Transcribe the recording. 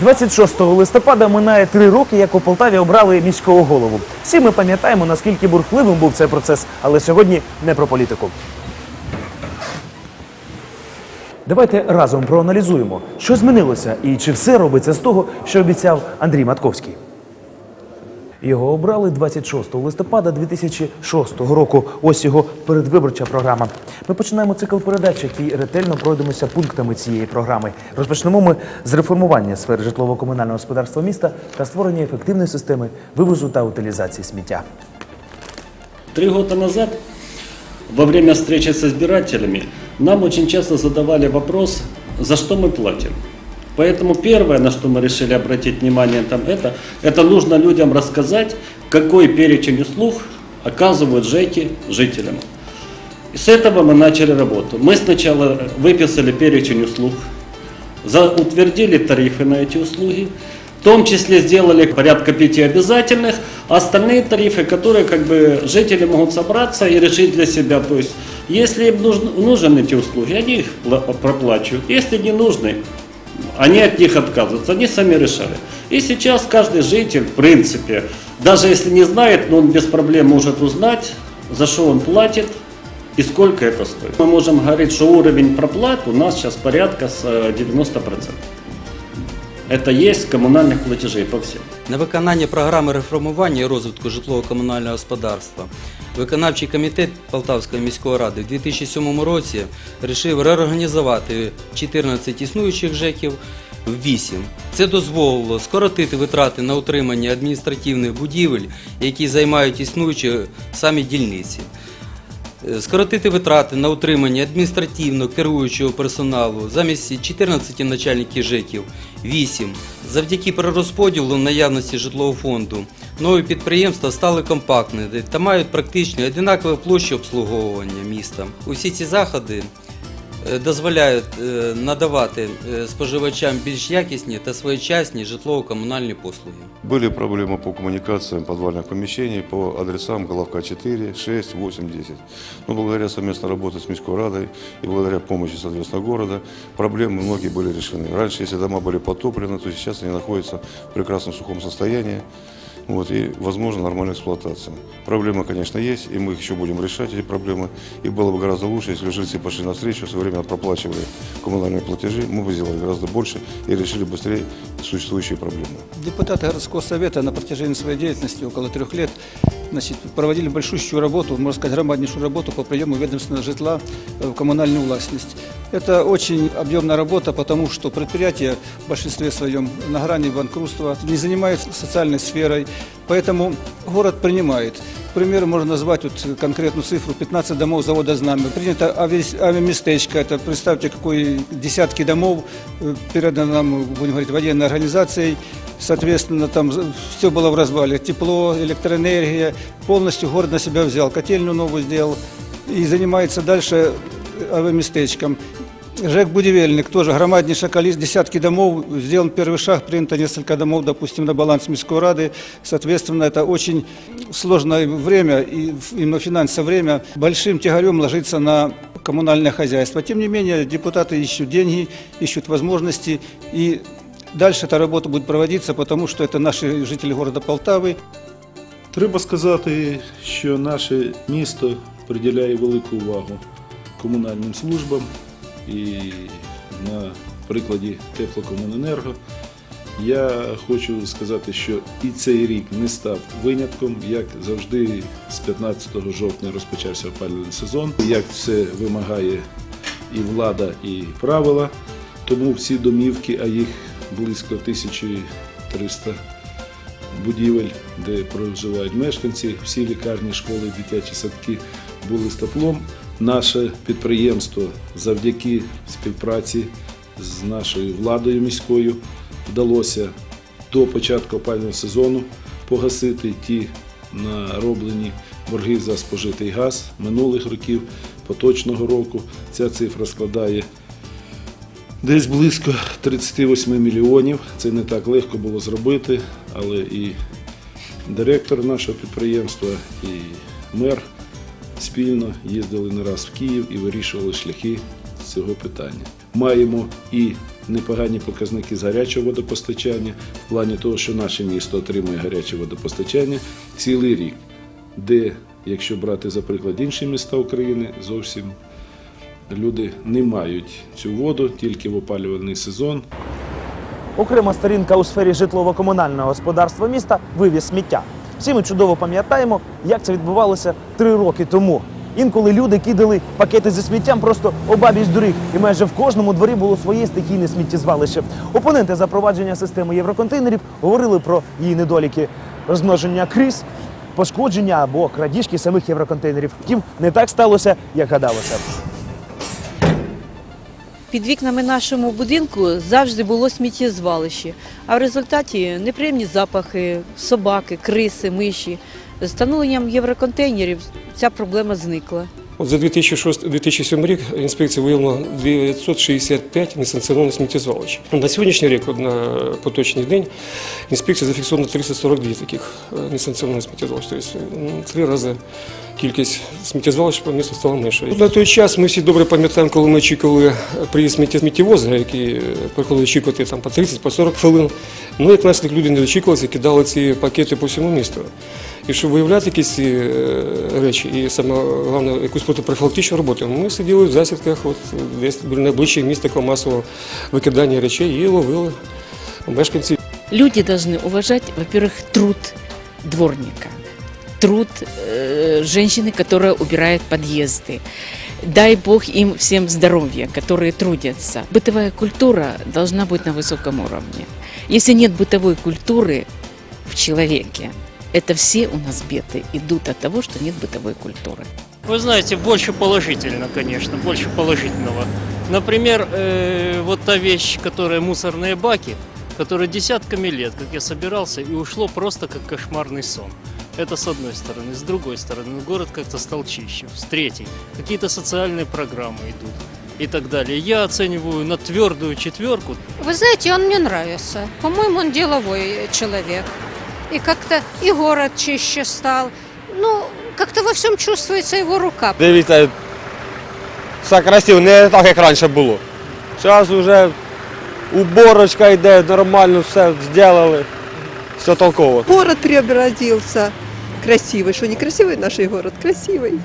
26 листопада минає три роки, як у Полтаві обрали міського голову. Всі ми пам'ятаємо, наскільки бурхливим був цей процес, але сьогодні не про політику. Давайте разом проаналізуємо, що змінилося і чи все робиться з того, що обіцяв Андрій Матковський. Його обрали 26 листопада 2006 року. Ось його передвиборча програма. Ми починаємо цикл передач, який ретельно пройдемося пунктами цієї програми. Розпочнемо ми з реформування сфери житлово-комунального господарства міста та створення ефективної системи вивозу та утилізації сміття. Три года назад, во время встречи с избирателями, нам очень часто задавали вопрос, за что мы платим. Поэтому первое, на что мы решили обратить внимание, там, это, это нужно людям рассказать, какой перечень услуг оказывают ЖЭКи жителям. И с этого мы начали работу. Мы сначала выписали перечень услуг, утвердили тарифы на эти услуги, в том числе сделали порядка пяти обязательных, а остальные тарифы, которые как бы жители могут собраться и решить для себя. То есть, если им нужен, нужны эти услуги, они их пла- проплачивают. Если не нужны, они от них отказываются, они сами решали. И сейчас каждый житель, в принципе, даже если не знает, но он без проблем может узнать, за что он платит и сколько это стоит. Мы можем говорить, что уровень проплат у нас сейчас порядка с э, 90%. Это есть коммунальных платежей по всем. На виконання програми реформування і розвитку житлово-комунального господарства виконавчий комітет Полтавської міської ради в 2007 році вирішив реорганізувати 14 існуючих ЖЕКів в 8. Це дозволило скоротити витрати на утримання адміністративних будівель, які займають існуючі самі дільниці. Е, Скоротити витрати на утримання адміністративно керуючого персоналу замість 14 начальників ЖЕКів 8. Завдяки перерозподілу наявності житлового фонду нові підприємства стали компактними та мають практично однакові площі обслуговування міста. Усі ці заходи дозволяють е, надавати е, споживачам більш якісні та своєчасні житлово-комунальні послуги. Были проблемы по коммуникациям подвальных помещений, по адресам Головка 4, 6, 8, 10. Но благодаря совместной работе с Мирской Радой и благодаря помощи, соответственно, города, проблемы многие были решены. Раньше, если дома были потоплены, то сейчас они находятся в прекрасном сухом состоянии. Вот, и, возможно, нормальная эксплуатация. Проблемы, конечно, есть, и мы еще будем решать эти проблемы. И было бы гораздо лучше, если жильцы пошли навстречу, своевременно проплачивали коммунальные платежи, мы бы сделали гораздо больше и решили быстрее существующие проблемы. Депутаты городского совета на протяжении своей деятельности около трех лет значит, проводили большущую работу, можно сказать, громаднейшую работу по приему ведомственного житла в коммунальную властность. Это очень объемная работа, потому что предприятия в большинстве своем на грани банкротства не занимаются социальной сферой, поэтому город принимает. К примеру, можно назвать вот конкретную цифру 15 домов завода «Знамя». Принято авиа- авиаместечко, это представьте, какой десятки домов э, передано нам, будем говорить, военной организацией. Соответственно, там все было в развале. Тепло, электроэнергия. Полностью город на себя взял. Котельную новую сделал. И занимается дальше авиаместечком. ЖЭК «Будивельник» тоже громаднейшее количество, десятки домов. Сделан первый шаг, принято несколько домов, допустим, на баланс Мирской Рады. Соответственно, это очень сложное время, и именно финансовое время, большим тягарем ложится на коммунальное хозяйство. Тем не менее, депутаты ищут деньги, ищут возможности, и дальше эта работа будет проводиться, потому что это наши жители города Полтавы, Треба сказати, що наше місто приділяє велику увагу комунальним службам і на прикладі теплокомуненерго я хочу сказати, що і цей рік не став винятком. Як завжди, з 15 жовтня розпочався опалювальний сезон. Як це вимагає і влада, і правила, тому всі домівки, а їх близько 1300 будівель, де проживають мешканці, всі лікарні, школи, дитячі садки були з теплом. Наше підприємство завдяки співпраці з нашою владою міською вдалося до початку опалювального сезону погасити ті нароблені борги за спожитий газ минулих років, поточного року. Ця цифра складає Десь близько 38 мільйонів. Це не так легко було зробити, але і директор нашого підприємства, і мер спільно їздили не раз в Київ і вирішували шляхи цього питання. Маємо і непогані показники з гарячого водопостачання, в плані того, що наше місто отримує гаряче водопостачання цілий рік, де, якщо брати за приклад інші міста України, зовсім люди не мають цю воду тільки в опалювальний сезон. Окрема сторінка у сфері житлово-комунального господарства міста вивіз сміття. Всі ми чудово пам'ятаємо, як це відбувалося три роки тому. Інколи люди кидали пакети зі сміттям просто обабіч доріг, і майже в кожному дворі було своє стихійне сміттєзвалище. Опоненти запровадження системи євроконтейнерів говорили про її недоліки розмноження криз, пошкодження або крадіжки самих євроконтейнерів. Втім, не так сталося, як гадалося. Під вікнами нашому будинку завжди було сміттєзвалище, а в результаті неприємні запахи, собаки, криси, миші. З встановленням євроконтейнерів ця проблема зникла. От за 2006 2007 рік інспекція виявила 965 несанкціонованих сміттєзвалищ. На сьогоднішній рік, на поточний день, інспекція зафіксовано 342 таких е, несанкціонованих сміттєзвалищ. Тобто три рази кількість сміттєзвалищ по місту стала меншою. На той час ми всі добре пам'ятаємо, коли ми очікували приїзд сміття- сміттєвоза, які е, приходили очікувати там по 30 по хвилин. Ну, як наслідок люди не дочікувалися, кидали ці пакети по всьому місту. І щоб виявляти якісь ці е, речі, і саме головне, якусь протипрофілактичну роботу, ми сиділи в засідках, от десь біля найближчих міст такого масового викидання речей і ловили мешканців. Люди должны уважать, во-первых, труд дворника, труд э, женщины, которая убирает подъезды. Дай Бог им всем здоровья, которые трудятся. Бытовая культура должна быть на высоком уровне. Если нет бытовой культуры в человеке, это все у нас беды идут от того, что нет бытовой культуры. Вы знаете, больше положительно, конечно, больше положительного. Например, э, вот та вещь, которая мусорные баки, которая десятками лет, как я собирался, и ушло просто как кошмарный сон. Это с одной стороны. С другой стороны, город как-то стал чище. С третьей, какие-то социальные программы идут и так далее. Я оцениваю на твердую четверку. Вы знаете, он мне нравится. По-моему, он деловой человек. И как-то и город чище стал. Ну, как-то во всем чувствуется его рука. Дивіться, все красиво, не так, як раніше було. Зараз вже уборочка йде, нормально все зробили, все толково. Город преобразился. Красивый. Что, не красивый наш город? Красивый.